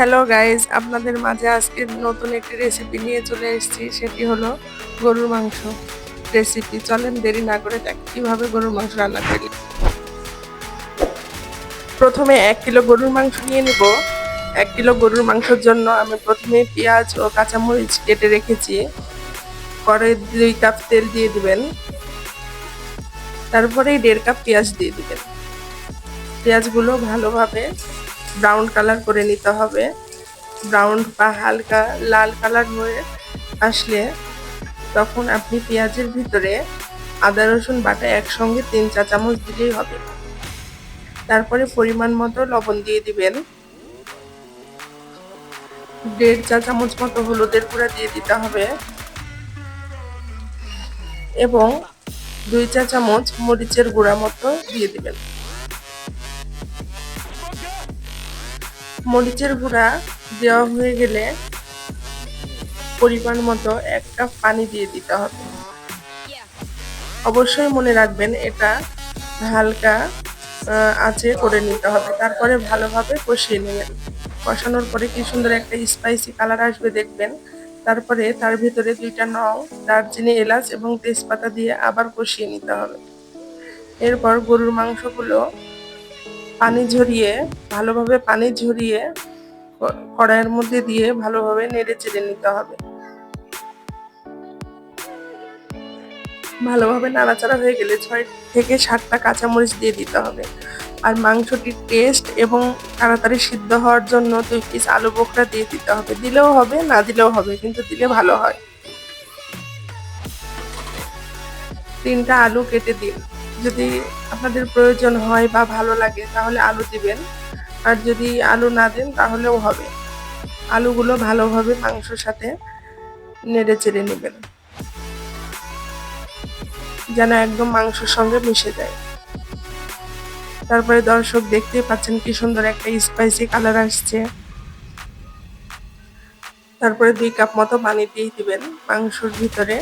Hello guys আপনাদের মাঝে আজকে নতুন একটি রেসিপি নিয়ে চলে এসেছি। সেটি হলো গরুর মাংস রেসিপি চলেন দেরি না করে দেখ কীভাবে গরুর মাংস রান্না করি। প্রথমে এক কিলো গরুর মাংস নিয়ে নেব। এক কিলো গরুর মাংসের জন্য আমি প্রথমে পেঁয়াজ ও কাঁচামরিচ কেটে রেখেছি। পরে দুই কাপ তেল দিয়ে দিবেন। তারপরে দেড় কাপ পেঁয়াজ দিয়ে দিবেন। পেঁয়াজগুলো ভালোভাবে ব্রাউন কালার করে নিতে হবে। ব্রাউন বা হালকা লাল কালার হয়ে আসলে তখন আপনি পেঁয়াজের ভিতরে আদা, রসুন, বাটা একসঙ্গে তিন চা চামচ দিলেই হবে। তারপরে পরিমাণ মতো লবণ দিয়ে দিবেন। দেড় চা চামচ মতো হলুদের গুঁড়া দিয়ে দিতে হবে। এবং দুই চা চামচ মরিচের গুঁড়া মতো দিয়ে দিবেন। মরিচের গুঁড়া দেওয়া হয়ে গেলে পরিমাণ মতো এক কাপ পানি দিয়ে দিতে হবে। অবশ্যই মনে রাখবেন এটা হালকা আঁচে করে নিতে হবে। তারপরে ভালোভাবে কষিয়ে নেবেন। কষানোর পরে কি সুন্দর একটা স্পাইসি কালার আসবে দেখবেন। তারপরে তার ভিতরে দুইটা নং দারচিনি, এলাচ এবং তেজপাতা দিয়ে আবার কষিয়ে নিতে হবে। এরপর গরুর মাংসগুলো পানি ঝরিয়ে, ভালোভাবে পানি ঝরিয়ে কড়াইয়ের মধ্যে দিয়ে ভালোভাবে নেড়ে চেড়ে নিতে হবে। ভালোভাবে নাড়াচাড়া হয়ে গেলে ছয় থেকে সাতটা কাঁচামরিচ দিয়ে দিতে হবে। আর মাংসটির টেস্ট এবং তাড়াতাড়ি সিদ্ধ হওয়ার জন্য দুই পিস আলু বোখরা দিয়ে দিতে হবে। দিলেও হবে, না দিলেও হবে, কিন্তু দিলে ভালো হয়। তিনটা আলু কেটে দিন। যদি আপনাদের প্রয়োজন হয় বা ভালো লাগে, তাহলে আলু দিবেন। আর যদি আলু না দেন, তাহলেও হবে। আলুগুলো ভালোভাবে মাংসর সাথে নেড়ে চেড়ে নেবেন। যেন একদম মাংসের সঙ্গে মিশে যায়। তারপরে দর্শক দেখতে পাচ্ছেন কি সুন্দর একটা স্পাইসি কালার আসছে। তারপরে দুই কাপ মতো পানি দিয়ে দিবেন মাংসর ভিতরে।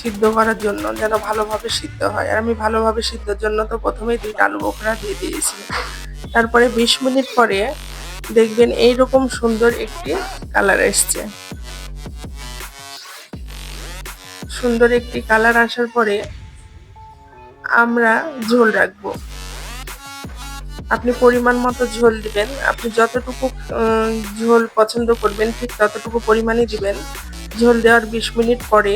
সিদ্ধ করার জন্য যেন ভালোভাবে সিদ্ধ হয়। আর আমি ভালোভাবে সিদ্ধর জন্য তো প্রথমেই দুইটা আলু বোখরা দিয়ে দিয়েছি। তারপরে বিশ মিনিট পরে দেখবেন এই রকম সুন্দর একটি কালার এসছে। সুন্দর একটি কালার আসার পরে আমরা ঝোল রাখব। আপনি পরিমাণ মতো ঝোল দিবেন। আপনি যতটুকু ঝোল পছন্দ করবেন ঠিক ততটুকু পরিমাণই দিবেন। ঝোল দেওয়ার বিশ মিনিট পরে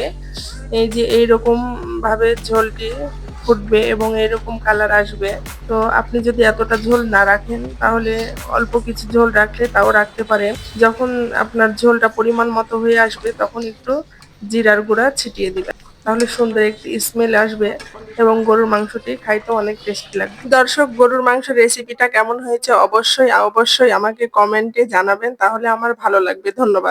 এই যে এইরকম ভাবে ঝোলটি ফুটবে এবং এরকম কালার আসবে। তো আপনি যদি এতটা ঝোল না রাখেন, তাহলে অল্প কিছু ঝোল রাখলে তাও রাখতে পারেন। যখন আপনার ঝোলটা পরিমাণ মতো হয়ে আসবে, তখন একটু জিরার গুঁড়া ছিটিয়ে দিবেন। তাহলে সুন্দর একটি স্মেল আসবে এবং গরুর মাংসটি খাইতে অনেক টেস্ট লাগবে। দর্শক, গরুর মাংস রেসিপিটা কেমন হয়েছে অবশ্যই অবশ্যই আমাকে কমেন্টে জানাবেন। তাহলে আমার ভালো লাগবে। ধন্যবাদ।